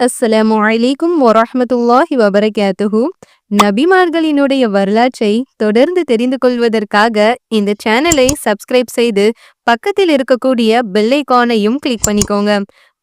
அஸ்ஸலாமு அலைக்கும் வரஹ்மத்துல்லாஹி வபரகாத்துஹு. நபிமார்களினுடைய வரலாற்றை தொடர்ந்து தெரிந்து கொள்வதற்காக இந்த சேனலை சப்ஸ்கிரைப் செய்து பக்கத்தில் இருக்கக்கூடிய பெல்லைக்கானையும் கிளிக் பண்ணிக்கோங்க.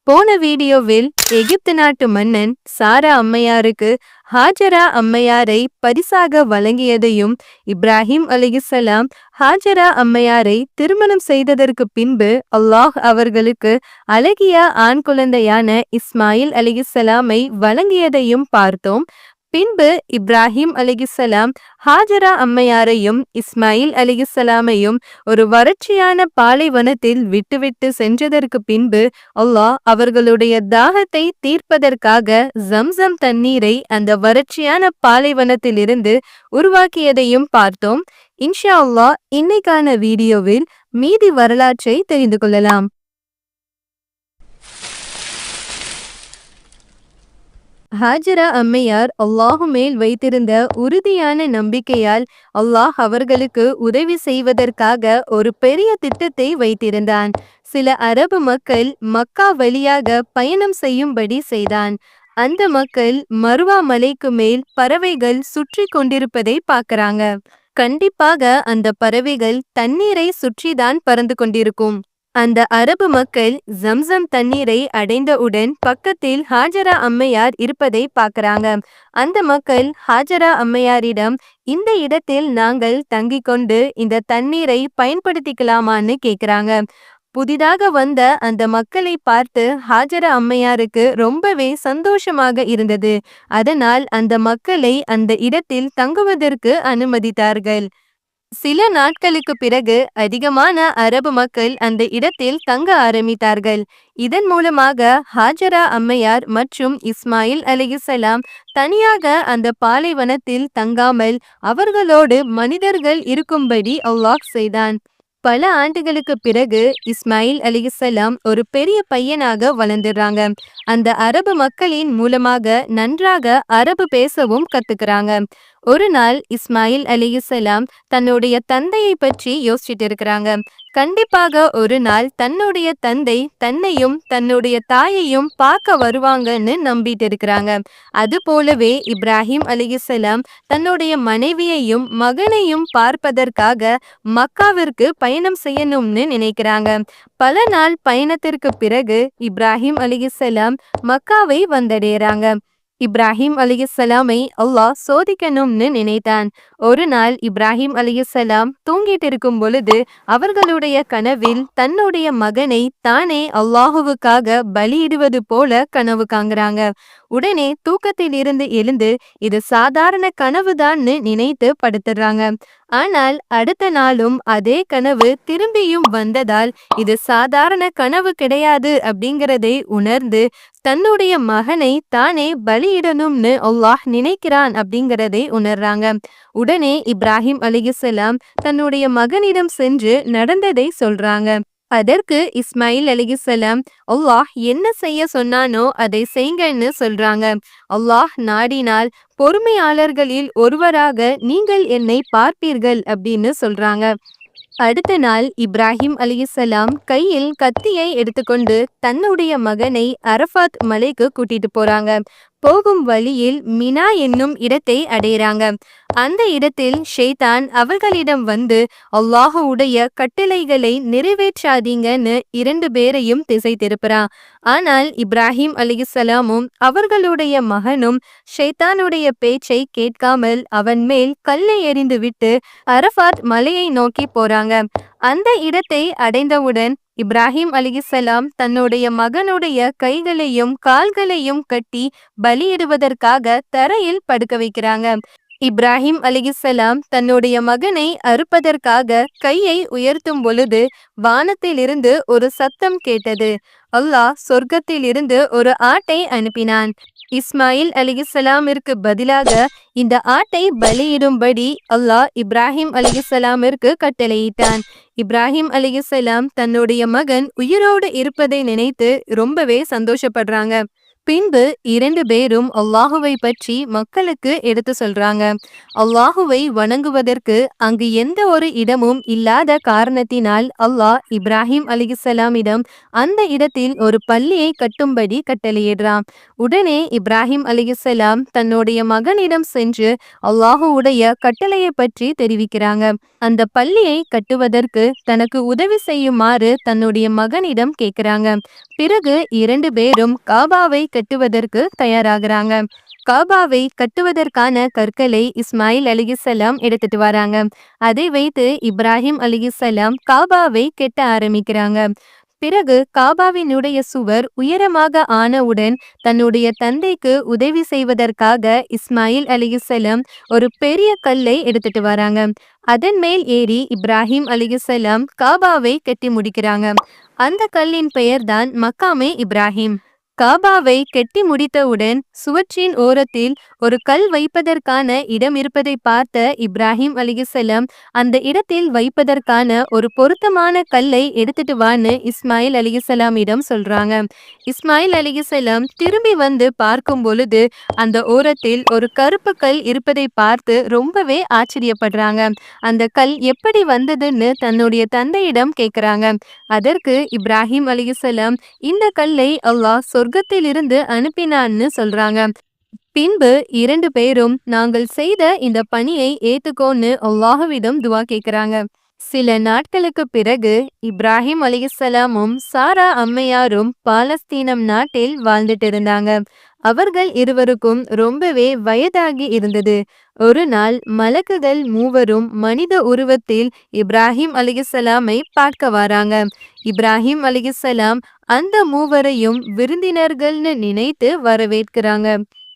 போன வீடியோவில் எகிப்து நாட்டு மன்னன் சாரா அம்மையாருக்கு ஹாஜரா அம்மையாரை பரிசாக வழங்கியதையும் இப்ராஹிம் அலிகுசலாம் ஹாஜரா அம்மையாரை திருமணம் செய்ததற்கு பின்பு அல்லாஹ் அவர்களுக்கு அழகிய ஆண் குழந்தையான இஸ்மாயில் அலிகுசலாமை வழங்கியதையும் பார்த்தோம். பின்பு இப்ராஹிம் அலிகிசலாம் ஹாஜரா அம்மையாரையும் இஸ்மாயில் அலிகிசலாமையும் ஒரு வறட்சியான பாலைவனத்தில் விட்டுவிட்டு சென்றதற்கு பின்பு அல்லாஹ் அவர்களுடைய தாகத்தை தீர்ப்பதற்காக ஜம்சம் தண்ணீரை அந்த வறட்சியான பாலைவனத்திலிருந்து உருவாக்கியதையும் பார்த்தோம். இன்ஷா அல்லாஹ் இன்னைக்கான வீடியோவில் மீதி வரலாற்றை தெரிந்து கொள்ளலாம். ஹாஜரா அம்மையார் அல்லாஹு மேல் வைத்திருந்த உறுதியான நம்பிக்கையால் அல்லாஹ் அவர்களுக்கு உதவி செய்வதற்காக ஒரு பெரிய திட்டத்தை வைத்திருந்தான். சில அரபு மக்கள் மக்கா வழியாக பயணம் செய்யும்படி செய்தான். அந்த மக்கள் மருவா மலைக்கு மேல் பறவைகள் சுற்றி கொண்டிருப்பதை பார்க்கறாங்க. கண்டிப்பாக அந்த பறவைகள் தண்ணீரை சுற்றிதான் பறந்து கொண்டிருக்கும். அந்த அரபு மக்கள் ஜம்சம் தண்ணீரை அடைந்தவுடன் பக்கத்தில் ஹாஜரா அம்மையார் இருப்பதை பார்க்கறாங்க. அந்த மக்கள் ஹாஜரா அம்மையாரிடம் இந்த இடத்தில் நாங்கள் தங்கிக் கொண்டு இந்த தண்ணீரை பயன்படுத்திக்கலாமான்னு கேக்குறாங்க. புதிதாக வந்த அந்த மக்களை பார்த்து ஹாஜரா அம்மையாருக்கு ரொம்பவே சந்தோஷமாக இருந்தது. அதனால் அந்த மக்களை அந்த இடத்தில் தங்குவதற்கு அனுமதித்தார்கள். சில நாட்களுக்கு பிறகு அதிகமான அரபு மக்கள் அந்த இடத்தில் தங்க ஆரம்பித்தார்கள். இதன் மூலமாக ஹாஜரா அம்மையார் மற்றும் இஸ்மாயில் அலிசலாம் தனியாக அந்த பாலைவனத்தில் தங்காமல் அவர்களோடு மனிதர்கள் இருக்கும்படி அவ்வாக் செய்தான். பல ஆண்டுகளுக்கு பிறகு இஸ்மாயில் அலிசலாம் ஒரு பெரிய பையனாக வளர்ந்துடுறாங்க. அந்த அரபு மக்களின் மூலமாக நன்றாக அரபு பேசவும் கத்துக்கிறாங்க. ஒரு நாள் இஸ்மாயில் அலிசலாம் தன்னுடைய தந்தையை பற்றி யோசிச்சுட்டு இருக்கிறாங்க கண்டிப்பாக ஒரு நாள் தன்னுடைய தந்தை தன்னையும் தன்னுடைய தாயையும் பார்க்க வருவாங்கன்னு நம்பிட்டு இருக்கிறாங்க அது போலவே இப்ராஹிம் அலிசலாம் தன்னுடைய மனைவியையும் மகனையும் பார்ப்பதற்காக மக்காவிற்கு பயணம் செய்யணும்னு நினைக்கிறாங்க. பல நாள் பயணத்திற்கு பிறகு இப்ராஹிம் அலிசலாம் மக்காவை வந்தடைறாங்க இப்ராஹிம் அலிசலாமை அல்லாஹ் சோதிக்கணும்னு நினைத்தான் ஒரு நாள் இப்ராஹிம் அலிசலாம் தூங்கிட்டு இருக்கும் பொழுது அவர்களுடைய கனவில் தன்னுடைய மகனை தானே அல்லாஹுவுக்காக பலியிடுவது போல கனவு காங்குறாங்க உடனே தூக்கத்தில் இருந்து எழுந்து இது சாதாரண கனவுதான்னு நினைத்து படுத்துடுறாங்க ஆனால் அடுத்த நாளும் அதே கனவு திரும்பியும் வந்ததால் இது சாதாரண கனவு கிடையாது அப்படிங்கிறதை உணர்ந்து தன்னுடைய மகனை தானே பலியிடணும்னு அல்லாஹ் நினைக்கிறான் அப்படிங்கிறதை உணர்றாங்க. உடனே இப்ராஹிம் அலிகுசலாம் தன்னுடைய மகனிடம் சென்று நடந்ததை சொல்றாங்க. அதற்கு இஸ்மாயில் அலிகுசலாம் அல்லாஹ் என்ன செய்ய சொன்னானோ அதை செய்யுங்கன்னு சொல்றாங்க. அல்லாஹ் நாடினால் பொறுமையாளர்களில் ஒருவராக நீங்கள் என்னை பார்ப்பீர்கள் அப்படின்னு சொல்றாங்க. அடுத்த நாள் இப்ராஹிம் அலிசலாம் கையில் கத்தியை எடுத்துக்கொண்டு தன்னுடைய மகனை அரஃபாத் மலைக்கு கூட்டிட்டு போறாங்க. போகும் வழியில் மினா என்னும் இடத்தை அடைகிறாங்க. அந்த இடத்தில் ஷேதான் அவர்களிடம் வந்து அல்லாஹுடைய கட்டளைகளை நிறைவேற்றாதீங்கன்னு இரண்டு பேரையும் திசை திருப்புறான் ஆனால் இப்ராஹிம் அலிசலாமும் அவர்களுடைய மகனும் ஷேத்தானுடைய பேச்சை கேட்காமல் அவன் மேல் கல்லை எறிந்து விட்டு அரஃபாத் மலையை நோக்கி போறாங்க. அந்த இடத்தை அடைந்தவுடன் இப்ராஹிம் அலிசலாம் தன்னுடைய மகனுடைய கைகளையும் கால்களையும் கட்டி பலியிடுவதற்காக தரையில் படுக்க வைக்கிறாங்க. இப்ராஹிம் அலிகிசலாம் தன்னுடைய மகனை அறுப்பதற்காக கையை உயர்த்தும் பொழுது வானத்திலிருந்து ஒரு சத்தம் கேட்டது. அல்லாஹ் சொர்க்கத்திலிருந்து ஒரு ஆட்டை அனுப்பினான். இஸ்மாயில் அலிகிசலாமிற்கு பதிலாக இந்த ஆட்டை பலியிடும்படி அல்லாஹ் இப்ராஹிம் அலிகிசலாமிற்கு கட்டளையிட்டான். இப்ராஹிம் அலிகிசலாம் தன்னுடைய மகன் உயிரோடு இருப்பதை நினைத்து ரொம்பவே சந்தோஷப்படுறாங்க. பின்பு இரண்டு பேரும் அல்லாஹுவை பற்றி மக்களுக்கு எடுத்து சொல்றாங்க. அல்லாஹுவை வணங்குவதற்கு அங்கு எந்த ஒரு இடமும் இல்லாத காரணத்தினால் அல்லாஹ் இப்ராஹிம் அலிகுசலாமிடம் அந்த இடத்தில் ஒரு பள்ளியை கட்டும்படி கட்டளையிடுறான். உடனே இப்ராஹிம் அலிகுசலாம் தன்னுடைய மகனிடம் சென்று அல்லாஹுவுடைய கட்டளையை பற்றி தெரிவிக்கிறாங்க. அந்த பள்ளியை கட்டுவதற்கு தனக்கு உதவி செய்யுமாறு தன்னுடைய மகனிடம் கேட்கிறாங்க பிறகு இரண்டு பேரும் காபாவை கட்டுவதற்கு தயாராகிறாங்க. காபாவை கட்டுவதற்கான கற்களை இஸ்மாயில் அலிகிசலாம் எடுத்துட்டு வராங்க. அதை வைத்து இப்ராஹிம் அலிகிசலாம் காபாவை கெட்ட ஆரம்பிக்கிறாங்க. பிறகு காபாவினுடைய சுவர் உயரமாக ஆனவுடன் தன்னுடைய தந்தைக்கு உதவி செய்வதற்காக இஸ்மாயில் அலிகுசலம் ஒரு பெரிய கல்லை எடுத்துட்டு வராங்க. அதன் மேல் ஏறி இப்ராஹிம் அலிகுசலம் காபாவை கட்டி முடிக்கிறாங்க. அந்த கல்லின் பெயர்தான் மக்காமே இப்ராஹிம். காபாவை கெட்டி முடித்தவுடன் சுவற்றின் ஓரத்தில் ஒரு கல் வைப்பதற்கான இடம் இருப்பதை பார்த்த இப்ராஹிம் அலிகுசலம் அந்த இடத்தில் வைப்பதற்கான ஒரு பொருத்தமான கல்லை எடுத்துட்டு வான்னு இஸ்மாயில் அலிகுசலாமிடம் சொல்றாங்க. இஸ்மாயில் அலிகுசலம் திரும்பி வந்து பார்க்கும் பொழுது அந்த ஓரத்தில் ஒரு கருப்பு கல் இருப்பதை பார்த்து ரொம்பவே ஆச்சரியப்படுறாங்க. அந்த கல் எப்படி வந்ததுன்னு தன்னுடைய தந்தையிடம் கேட்கிறாங்க அதற்கு இப்ராஹிம் அலிகுசலம் இந்த கல்லை அல்லாஹ் சொர்க்கத்திலிருந்து அனுப்பினான்னு சொல்றாங்க. பின்பு இரண்டு பேரும் நாங்கள் செய்த இந்த பணியை ஏத்துக்கோன்னு அல்லாஹுவிடம் துவா கேட்கிறாங்க சில நாட்களுக்கு பிறகு இப்ராஹிம் அலிசலாமும் சாரா அம்மையாரும் பாலஸ்தீனம் நாட்டில் வாழ்ந்துட்டு இருந்தாங்க அவர்கள் இருவருக்கும் ரொம்பவே வயதாகி இருந்தது. ஒரு நாள் மலக்குகள் மூவரும் மனித உருவத்தில் இப்ராஹிம் அலிகசலாமை பார்க்க வராங்க. இப்ராஹிம் அலிகசலாம் அந்த மூவரையும் விருந்தினர்கள்னு நினைத்து வரவேற்கிறாங்க.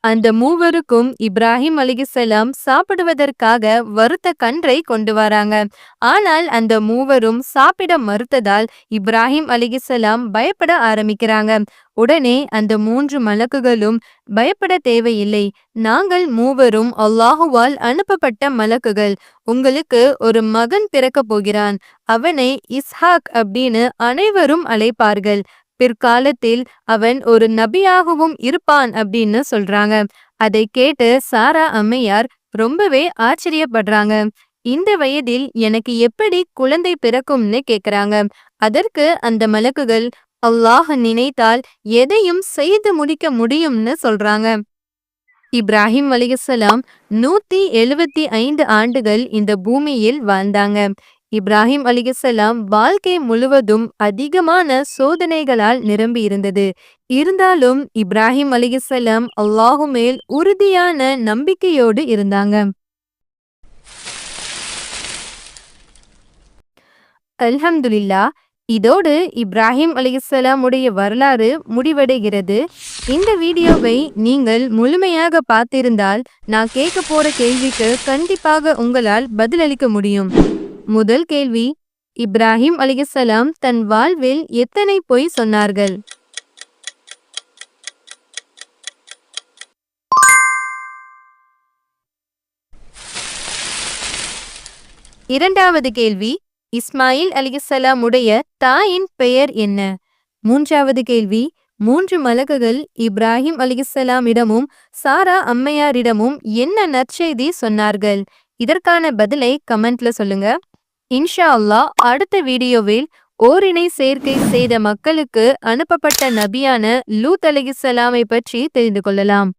அந்த மூவருக்கும் இப்ராஹிம் அலிகுசலாம் சாப்பிடுவதற்காக வறுத்த கன்றை கொண்டு வராங்க. ஆனால் அந்த மூவரும் சாப்பிட மறுத்ததால் இப்ராஹிம் அலிகுசலாம் பயப்பட ஆரம்பிக்கிறாங்க. உடனே அந்த மூன்று மலக்குகளும் பயப்பட தேவையில்லை. நாங்கள் மூவரும் அல்லாஹுவால் அனுப்பப்பட்ட மலக்குகள். உங்களுக்கு ஒரு மகன் பிறக்க போகிறான். அவனை இஸ்ஹாக் அப்படின்னு அனைவரும் அழைப்பார்கள். பிற்காலத்தில் அவன் ஒரு நபியாகவும் இருப்பான் அப்படின்னு சொல்றாங்க. அதை கேட்டு சாரா அம்மையார் ரொம்பவே ஆச்சரியப்படுறாங்க. இந்த வயதில் எனக்கு எப்படி குழந்தை பிறக்கும்னு கேக்குறாங்க. அதற்கு அந்த மலக்குகள் அல்லாஹ் நினைத்தால் எதையும் செய்து முடிக்க முடியும்னு சொல்றாங்க. இப்ராஹிம் அலிகசலாம் நூத்தி எழுவத்தி ஐந்து ஆண்டுகள் இந்த பூமியில் வாழ்ந்தாங்க. இப்ராஹிம் அலிகசலாம் வாழ்க்கை முழுவதும் அதிகமான சோதனைகளால் நிரம்பி இருந்தது. இருந்தாலும் இப்ராஹிம் அலிகசலாம் அல்லாஹு மேல் உறுதியான நம்பிக்கையோடு இருந்தாங்க. அல்ஹம்துலில்லா இதோடு இப்ராஹிம் அலிசலாம் உடைய வரலாறு முடிவடைகிறது. இந்த வீடியோவை நீங்கள் முழுமையாக பார்த்திருந்தால் நான் கேட்க போற கேள்விக்கு கண்டிப்பாக உங்களால் பதிலளிக்க முடியும். முதல் கேள்வி இப்ராஹிம் அலிகசலாம் தன் வாழ்வில் எத்தனை பொய் சொன்னார்கள்? இரண்டாவது கேள்வி இஸ்மாயில் அலிகசலாம் உடைய தாயின் பெயர் என்ன? மூன்றாவது கேள்வி மூன்று மலகுகள் இப்ராஹிம் அலிகசலாமிடமும் சாரா அம்மையாரிடமும் என்ன நற்செய்தி சொன்னார்கள்? இதற்கான பதிலை கமெண்ட்ல சொல்லுங்க. இன்ஷா அல்லா அடுத்த வீடியோவில் ஓரினை சேர்க்கை செய்த மக்களுக்கு அனுப்பப்பட்ட நபியான லூத் அலிகிசலாமை பற்றி தெரிந்து கொள்ளலாம்.